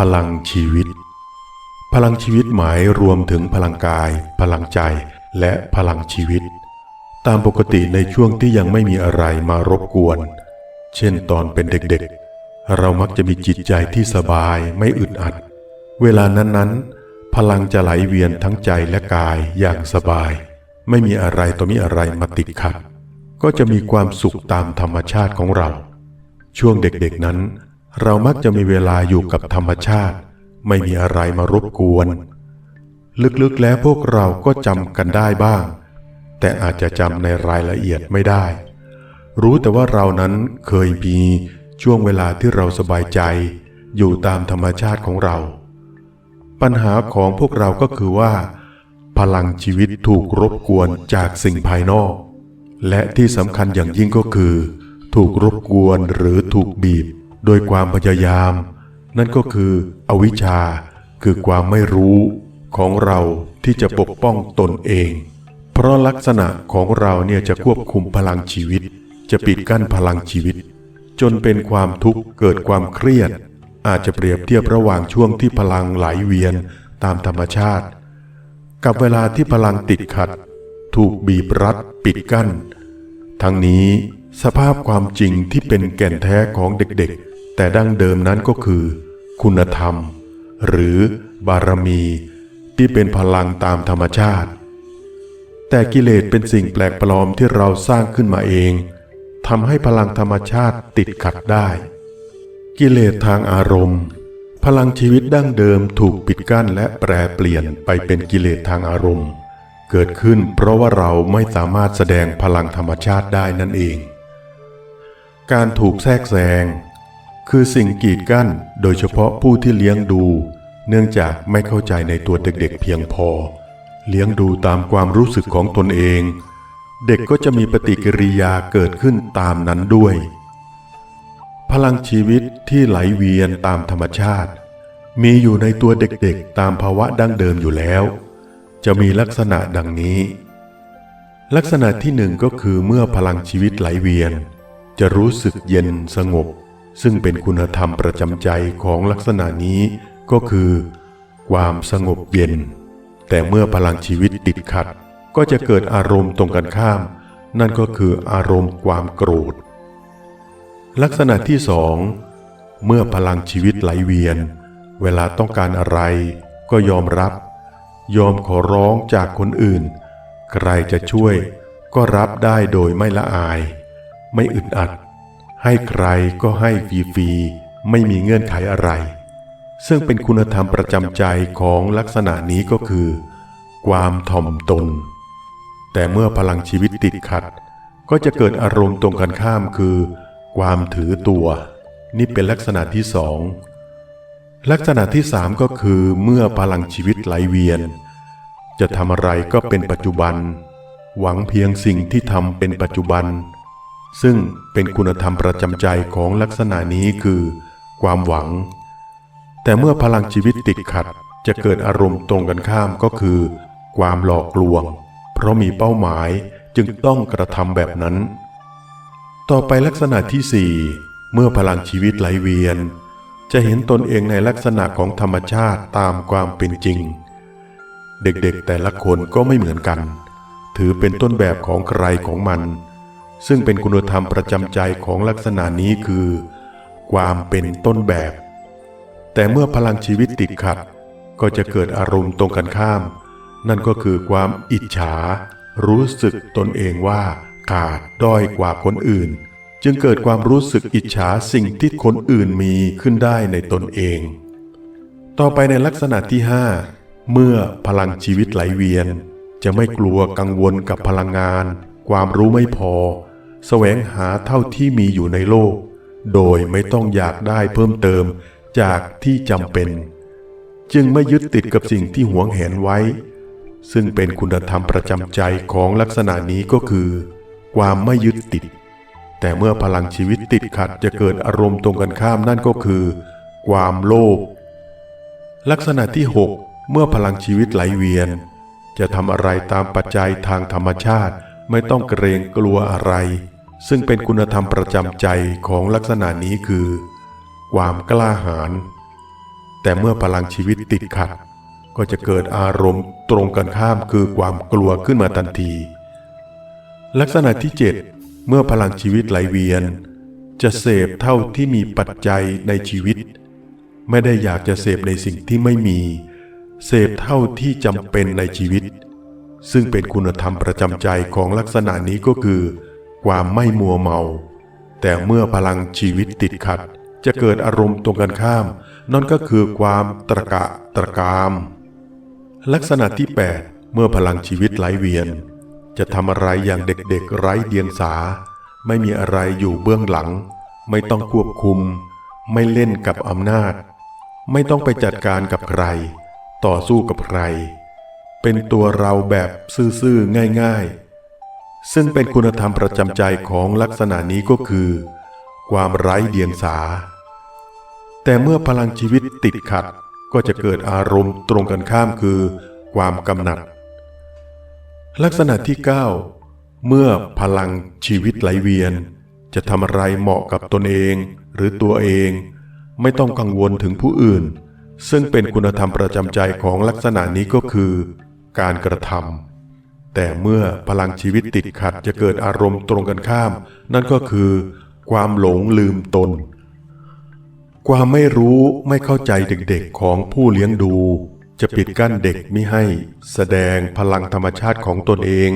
พลังชีวิต พลังชีวิตหมายรวมถึงพลังกาย พลังใจ และพลังชีวิต ตามปกติในช่วงที่ยังไม่มีอะไรมารบกวน เช่นตอนเป็นเด็กๆ เรามักจะมีจิตใจที่สบายไม่อึดอัด เวลานั้นๆ พลังจะไหลเวียนทั้งใจและกายอย่างสบาย ไม่มีอะไรต่อมีอะไรมาติดขัด ก็จะมีความสุขตามธรรมชาติของเรา ช่วงเด็กๆนั้น เรามักจะมีเวลาอยู่กับธรรมชาติ ไม่มีอะไรมารบกวน ลึกๆแล้วพวกเราก็จำกันได้บ้าง แต่อาจจะจำในรายละเอียดไม่ได้ รู้แต่ว่าเรานั้นเคยมีช่วงเวลาที่เราสบายใจ อยู่ตามธรรมชาติของเรา ปัญหาของพวกเราก็คือว่า พลังชีวิตถูกรบกวนจากสิ่งภายนอก และที่สำคัญอย่างยิ่งก็คือ ถูกรบกวนหรือถูกบีบ โดยความพยายาม นั่นก็คืออวิชชา คือความไม่รู้ของเราที่จะปกป้องตนเอง เพราะลักษณะของเราเนี่ยจะควบคุมพลังชีวิต จะปิดกั้นพลังชีวิต จนเป็นความทุกข์เกิดความเครียด อาจจะเปรียบเทียบระหว่างช่วงที่พลังไหลเวียนตามธรรมชาติ กับเวลาที่พลังติดขัด ถูกบีบรัดปิดกั้น ทั้งนี้สภาพความจริงที่เป็นแก่นแท้ของเด็กๆ แต่ดั้งเดิมนั้นก็คือ คุณธรรม หรือบารมีที่เป็นพลังตามธรรมชาติ แต่กิเลสเป็นสิ่งแปลกปลอมที่เราสร้างขึ้นมาเองทำให้พลังธรรมชาติติดขัดได้ กิเลสทางอารมณ์ พลังชีวิตดั้งเดิมถูกปิดกั้นและแปรเปลี่ยนไปเป็นกิเลสทางอารมณ์ เกิดขึ้นเพราะว่าเราไม่สามารถแสดงพลังธรรมชาติได้นั่นเอง การถูกแทรกแซง คือสิ่งกีดกั้นโดยเฉพาะผู้ที่เลี้ยงดู เนื่องจากไม่เข้าใจในตัวเด็กๆเพียงพอ เลี้ยงดูตามความรู้สึกของตนเอง เด็กก็จะมีปฏิกิริยาเกิดขึ้นตามนั้นด้วย พลังชีวิตที่ไหลเวียนตามธรรมชาติ มีอยู่ในตัวเด็กๆ ตามภาวะดั้งเดิมอยู่แล้ว จะมีลักษณะดังนี้ ลักษณะที่หนึ่งก็คือเมื่อพลังชีวิตไหลเวียน จะรู้สึกเย็นสงบ ซึ่งเป็นคุณธรรมประจำใจของลักษณะนี้ก็คือ ความสงบเย็น แต่เมื่อพลังชีวิตติดขัด ก็จะเกิดอารมณ์ตรงกันข้าม นั่นก็คืออารมณ์ความโกรธ ลักษณะที่สองเมื่อพลังชีวิตไหลเวียน เวลาต้องการอะไร ก็ยอมรับ ยอมขอร้องจากคนอื่น ใครจะช่วยก็รับได้โดยไม่ละอาย ไม่อึดอัด ให้ใครก็ให้ฟรีๆไม่มีเงื่อนไขอะไร ซึ่งเป็นคุณธรรมประจำใจของลักษณะนี้ก็คือ ความถ่อมตน แต่เมื่อพลังชีวิตติดขัด ก็จะเกิดอารมณ์ตรงกันข้ามคือ ความถือตัว นี่เป็นลักษณะที่สองลักษณะที่สามก็คือเมื่อพลังชีวิตไหลเวียน จะทำอะไรก็เป็นปัจจุบัน หวังเพียงสิ่งที่ทำเป็นปัจจุบัน ซึ่งเป็นคุณธรรมประจำใจของลักษณะนี้คือ ความหวัง แต่เมื่อพลังชีวิตติดขัดจะเกิดอารมณ์ตรงกันข้ามก็คือ ความหลอกลวง เพราะมีเป้าหมายจึงต้องกระทำแบบนั้น ต่อไปลักษณะที่สี่เมื่อพลังชีวิตไหลเวียน จะเห็นตนเองในลักษณะของธรรมชาติตามความเป็นจริง เด็กๆแต่ละคนก็ไม่เหมือนกัน ถือเป็นต้นแบบของใครของมัน ซึ่งเป็นคุณธรรมประจำใจของลักษณะนี้คือ ความเป็นต้นแบบ แต่เมื่อพลังชีวิตติดขัด ก็จะเกิดอารมณ์ตรงกันข้าม นั่นก็คือความอิจฉา รู้สึกตนเองว่าขาดด้อยกว่าคนอื่น จึงเกิดความรู้สึกอิจฉาสิ่งที่คนอื่นมีขึ้นได้ในตนเอง ต่อไปในลักษณะที่ 5 เมื่อพลังชีวิตไหลเวียน จะไม่กลัวกังวลกับพลังงาน ความรู้ไม่พอ แสวงหาเท่าที่มีอยู่ในโลก โดยไม่ต้องอยากได้เพิ่มเติมจากที่จำเป็น จึงไม่ยึดติดกับสิ่งที่หวงแหนไว้ ซึ่งเป็นคุณธรรมประจำใจของลักษณะนี้ก็คือ ความไม่ยึดติด แต่เมื่อพลังชีวิตติดขัดจะเกิดอารมณ์ตรงกันข้ามนั่นก็คือ ความโลภลักษณะที่ 6 เมื่อพลังชีวิตไหลเวียน จะทำอะไรตามปัจจัยทางธรรมชาติไม่ต้องเกรงกลัวอะไร ซึ่งเป็นคุณธรรมประจำใจของลักษณะนี้คือ ความกล้าหาญแต่เมื่อพลังชีวิตติดขัด ก็จะเกิดอารมณ์ตรงกันข้ามคือความกลัวขึ้นมาทันที ลักษณะที่ 7 เมื่อพลังชีวิตไหลเวียน จะเสพเท่าที่มีปัจจัยในชีวิต ไม่ได้อยากจะเสพในสิ่งที่ไม่มี เสพเท่าที่จำเป็นในชีวิต ซึ่งเป็นคุณธรรมประจำใจของลักษณะนี้ก็คือ ความไม่มัวเมา แต่เมื่อพลังชีวิตติดขัด จะเกิดอารมณ์ตรงกันข้าม นั่นก็คือความตรกะตรกาม ลักษณะที่ 8 เมื่อพลังชีวิตไหลเวียน จะทำอะไรอย่างเด็กๆไร้เดียงสา ไม่มีอะไรอยู่เบื้องหลัง ไม่ต้องควบคุม ไม่เล่นกับอำนาจ ไม่ต้องไปจัดการกับใคร ต่อสู้กับใคร เป็นตัวเราแบบซื่อๆง่าย ๆ ซึ่งเป็นคุณธรรมประจำใจของลักษณะนี้ก็คือ ความไร้เดียงสา แต่เมื่อพลังชีวิตติดขัดก็จะเกิดอารมณ์ตรงกันข้ามคือ ความกำหนัด ลักษณะที่ 9 เมื่อพลังชีวิตไหลเวียน จะทำอะไรเหมาะกับตนเองหรือตัวเอง ไม่ต้องกังวลถึงผู้อื่น ซึ่งเป็นคุณธรรมประจำใจของลักษณะนี้ก็คือ การกระทำ แต่เมื่อพลังชีวิตติดขัดจะเกิดอารมณ์ตรงกันข้าม นั่นก็คือ ความหลงลืมตน ความไม่รู้ไม่เข้าใจเด็กๆของผู้เลี้ยงดู จะปิดกั้นเด็กมิให้ แสดงพลังธรรมชาติของตนเอง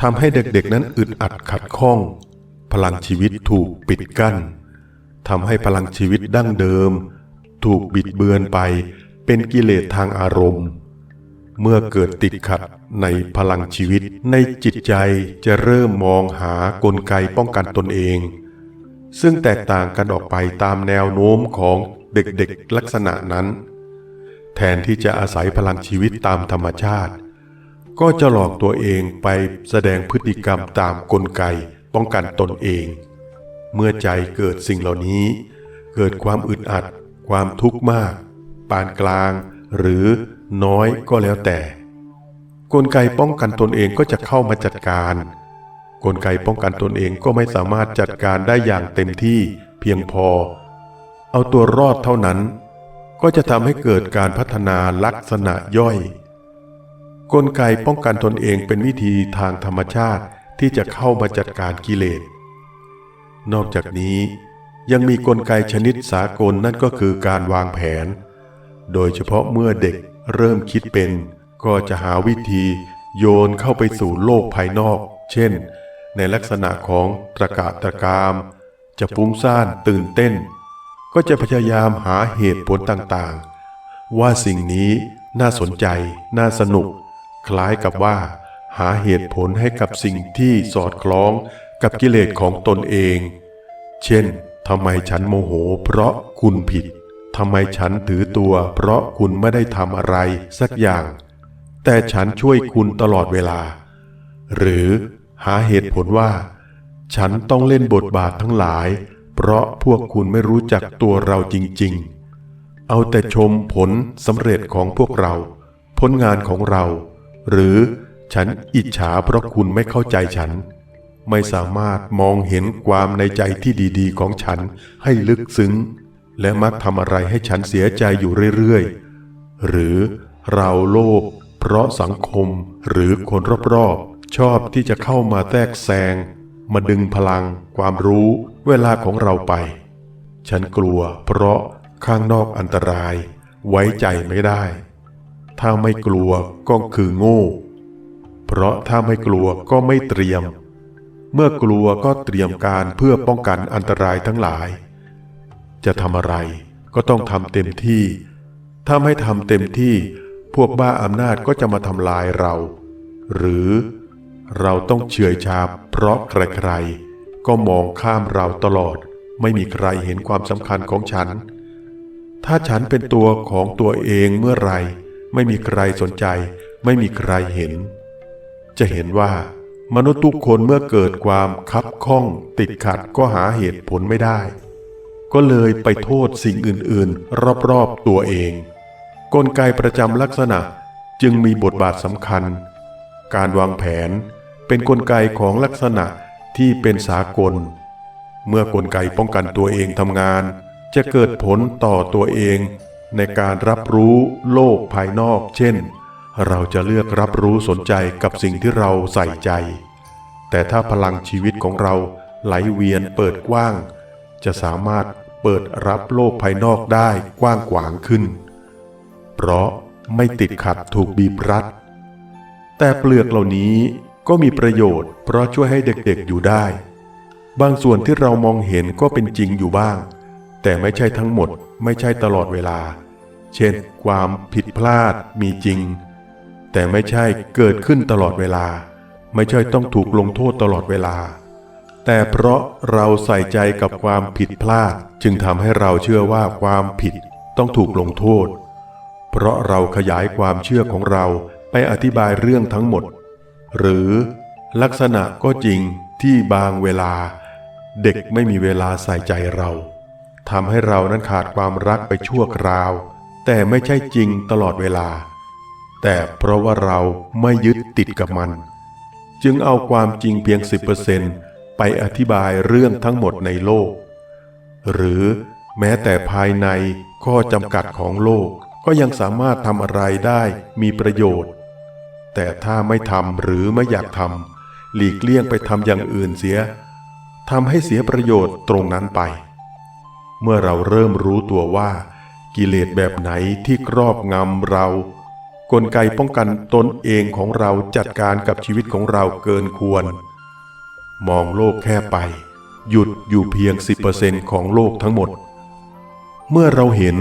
ทำให้เด็กๆนั้นอึดอัดขัดข้อง พลังชีวิตถูกปิดกั้นทำให้พลังชีวิตดั้งเดิม ถูกบิดเบือนไปเป็นกิเลสทางอารมณ์ เมื่อเกิดติดขัดในพลังชีวิต ในจิตใจจะเริ่มมองหากลไกป้องกันตนเอง ซึ่งแตกต่างกันออกไปตามแนวโน้มของเด็กๆลักษณะนั้น แทนที่จะอาศัยพลังชีวิตตามธรรมชาติ ก็จะหลอกตัวเองไปแสดงพฤติกรรมตามกลไกป้องกันตนเอง เมื่อใจเกิดสิ่งเหล่านี้ เกิดความอึดอัด ความทุกข์มาก ปานกลาง หรือน้อยก็แล้วแต่ กลไกป้องกันตนเองก็จะเข้ามาจัดการ กลไกป้องกันตนเองก็ไม่สามารถจัดการได้อย่างเต็มที่เพียงพอ เอาตัวรอดเท่านั้น ก็จะทำให้เกิดการพัฒนาลักษณะย่อย กลไกป้องกันตนเองเป็นวิธีทางธรรมชาติที่จะเข้ามาจัดการกิเลส นอกจากนี้ยังมีกลไกชนิดสากลนั่นก็คือการวางแผน โดยเฉพาะเมื่อเด็กเริ่มคิดเป็น ก็จะหาวิธีโยนเข้าไปสู่โลกภายนอก เช่น ในลักษณะของตรกะตรกาม จะฟุ้งซ่านตื่นเต้น ก็จะพยายามหาเหตุผลต่างๆ ว่าสิ่งนี้น่าสนใจ น่าสนุก คล้ายกับว่า หาเหตุผลให้กับสิ่งที่สอดคล้องกับกิเลสของตนเอง เช่นทำไมฉันโมโหเพราะคุณผิด ทำไมฉันถือตัว เพราะคุณไม่ได้ทำอะไรสักอย่าง แต่ฉันช่วยคุณตลอดเวลา หรือหาเหตุผลว่า ฉันต้องเล่นบทบาททั้งหลาย เพราะพวกคุณไม่รู้จักตัวเราจริง ๆ เอาแต่ชมผลสำเร็จของพวกเรา ผลงานของเรา หรือฉันอิจฉาเพราะคุณไม่เข้าใจฉัน ไม่สามารถมองเห็นความในใจที่ดี ๆ ของฉันให้ลึกซึ้ง และมักทำอะไรให้ฉันเสียใจอยู่เรื่อยๆ หรือเราโลภเพราะสังคมหรือคนรอบๆ ชอบที่จะเข้ามาแทรกแซง มาดึงพลัง ความรู้เวลาของเราไป ฉันกลัวเพราะข้างนอกอันตราย ไว้ใจไม่ได้ ถ้าไม่กลัวก็คือโง่ เพราะถ้าไม่กลัวก็ไม่เตรียม เมื่อกลัวก็เตรียมการเพื่อป้องกันอันตรายทั้งหลาย จะทำอะไร ก็ต้องทำเต็มที่ ถ้าไม่ทำเต็มที่ พวกบ้าอำนาจก็จะมาทำลายเรา หรือเราต้องเฉื่อยชาเพราะใครๆ ก็มองข้ามเราตลอด ไม่มีใครเห็นความสำคัญของฉัน ถ้าฉันเป็นตัวของตัวเองเมื่อไร ไม่มีใครสนใจ ไม่มีใครเห็น จะเห็นว่ามนุษย์ทุกคนเมื่อเกิดความคับข้องติดขัดก็หาเหตุผลไม่ได้ ก็เลยไปโทษสิ่งอื่นๆ รอบๆตัวเอง กลไกประจำลักษณะจึงมีบทบาทสำคัญ การวางแผนเป็นกลไกของลักษณะที่เป็นสากล เมื่อกลไกป้องกันตัวเองทำงาน จะเกิดผลต่อตัวเองในการรับรู้โลกภายนอก เช่น เราจะเลือกรับรู้สนใจกับสิ่งที่เราใส่ใจ แต่ถ้าพลังชีวิตของเราไหลเวียนเปิดกว้าง จะสามารถ เปิดรับโลกภายนอกได้กว้างขวางขึ้น เพราะไม่ติดขัดถูกบีบรัด แต่เปลือกเหล่านี้ก็มีประโยชน์ เพราะช่วยให้เด็กๆอยู่ได้ บางส่วนที่เรามองเห็นก็เป็นจริงอยู่บ้าง แต่ไม่ใช่ทั้งหมดไม่ใช่ตลอดเวลา เช่น ความผิดพลาดมีจริง แต่ไม่ใช่เกิดขึ้นตลอดเวลา ไม่ใช่ต้องถูกลงโทษตลอดเวลา แต่เพราะเราใส่ใจกับความผิดพลาด จึงทำให้เราเชื่อว่าความผิดต้องถูกลงโทษ เพราะเราขยายความเชื่อของเราไปอธิบายเรื่องทั้งหมด หรือลักษณะก็จริงที่บางเวลา เด็กไม่มีเวลาใส่ใจเราทำให้เรานั้นขาดความรักไปชั่วคราว แต่ไม่ใช่จริงตลอดเวลา แต่เพราะว่าเราไม่ยึดติดกับมัน จึงเอาความจริงเพียง 10% ไปอธิบายเรื่องทั้งหมดในโลก หรือแม้แต่ภายในข้อจำกัดของโลกก็ยังสามารถทำอะไรได้มีประโยชน์ แต่ถ้าไม่ทำหรือไม่อยากทำหลีกเลี่ยงไปทำอย่างอื่นเสียทำให้เสียประโยชน์ตรงนั้นไป เมื่อเราเริ่มรู้ตัวว่า กิเลสแบบไหนที่ครอบงำเรา กลไกป้องกันตนเองของเราจัดการกับชีวิตของเราเกินควร มองโลกแค่ไป หยุดอยู่เพียง 10%ของโลกทั้งหมด เมื่อเราเห็น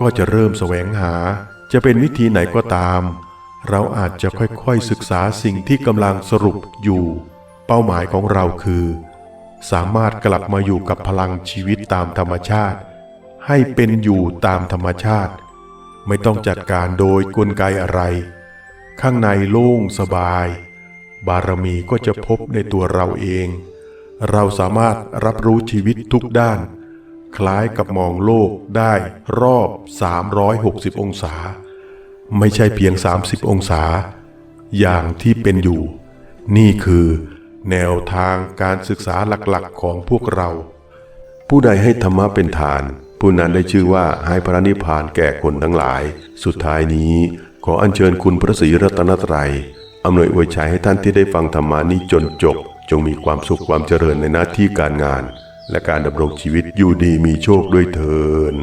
ก็จะเริ่มแสวงหา จะเป็นวิธีไหนก็ตาม เราอาจจะค่อยๆศึกษาสิ่งที่กำลังสรุปอยู่ เป้าหมายของเราคือ สามารถกลับมาอยู่กับพลังชีวิตตามธรรมชาติ ให้เป็นอยู่ตามธรรมชาติ ไม่ต้องจัดการโดยกลไกอะไร ข้างในโล่งสบาย บารมีก็จะพบในตัวเราเอง เราสามารถรับรู้ชีวิตทุกด้าน คล้ายกับมองโลกได้รอบ 360 องศา ไม่ใช่เพียง 30 องศา อย่างที่เป็นอยู่ นี่คือแนวทางการศึกษาหลักๆของพวกเรา ผู้ใดให้ธรรมะเป็นฐาน ผู้นั้นได้ชื่อว่าให้พระนิพพานแก่คนทั้งหลาย สุดท้ายนี้ขออัญเชิญคุณพระศรีรัตนตรัย อำนวยอวยชัยให้ท่านที่ได้ฟังธรรมานี้จนจบ จงมีความสุขความเจริญในหน้าที่การงาน และการดำรงชีวิตอยู่ดีมีโชคด้วยเถิน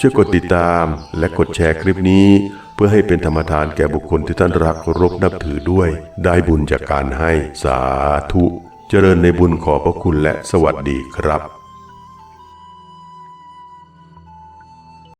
ช่วยกดติดตามและกดแชร์คลิปนี้ เพื่อให้เป็นธรรมทานแก่บุคคลที่ท่านรักรพนับถือด้วย ได้บุญจากการให้สาธุ เจริญในบุญขอบพระคุณและสวัสดีครับ